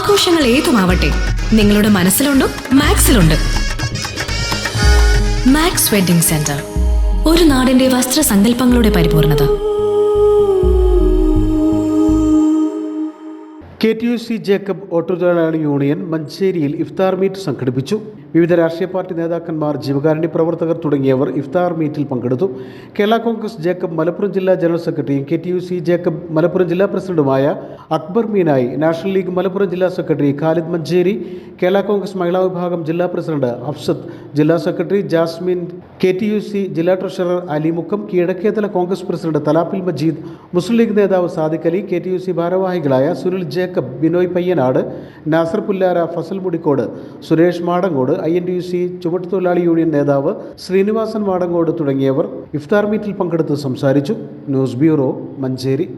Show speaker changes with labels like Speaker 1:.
Speaker 1: ആഘോഷങ്ങൾ ഏതുമാവട്ടെ നിങ്ങളുടെ മനസ്സിലുണ്ടോ മാക്സിലുണ്ട്. മാക്സ് വെഡിംഗ് സെന്റർ ഒരു നാടിന്റെ വസ്ത്രസങ്കല്പങ്ങളുടെ പരിപൂർണത.
Speaker 2: K T U C Jacob ഓട്ടോതൊഴിലാളി union മഞ്ചേരിയിൽ ഇഫ്താർ മീറ്റ് സംഘടിപ്പിച്ചു. വിവിധ രാഷ്ട്രീയ പാർട്ടി നേതാക്കന്മാർ ജീവകാരുണ്യ പ്രവർത്തകർ തുടങ്ങിയവർ ഇഫ്താർ മീറ്റിൽ പങ്കെടുത്തു. കേരള കോൺഗ്രസ് ജേക്കബ് മലപ്പുറം ജില്ലാ ജനറൽ സെക്രട്ടറിയും K T U C Jacob Malappuram ജില്ലാ പ്രസിഡന്റുമായ അക്ബർ മീനായി നാഷണൽ ലീഗ് മലപ്പുറം ജില്ലാ സെക്രട്ടറി ഖാലിദ് മഞ്ചേരി കേരള കോൺഗ്രസ് മഹിളാ വിഭാഗം ജില്ലാ പ്രസിഡന്റ് അഫ്സത്ത് ജില്ലാ secretary Jasmin K T U C ജില്ലാ treasurer Alimukkam Keezhakkethala Congress president Thalappil Majeed Muslim league നേതാവ് Sadiq Ali K T U C ഭാരവാഹികളായ Sunil Jacob Binoy Payyanad Nasar Pullara Fasal Mudikkode Suresh Madangode I N T U C ചുമട്ടുതൊഴിലാളി union നേതാവ് ശ്രീനിവാസൻ വാടങ്ങോട് തുടങ്ങിയവർ ഇഫ്താർ മീറ്റിൽ പങ്കെടുത്ത് സംസാരിച്ചു. News bureau Manjeri.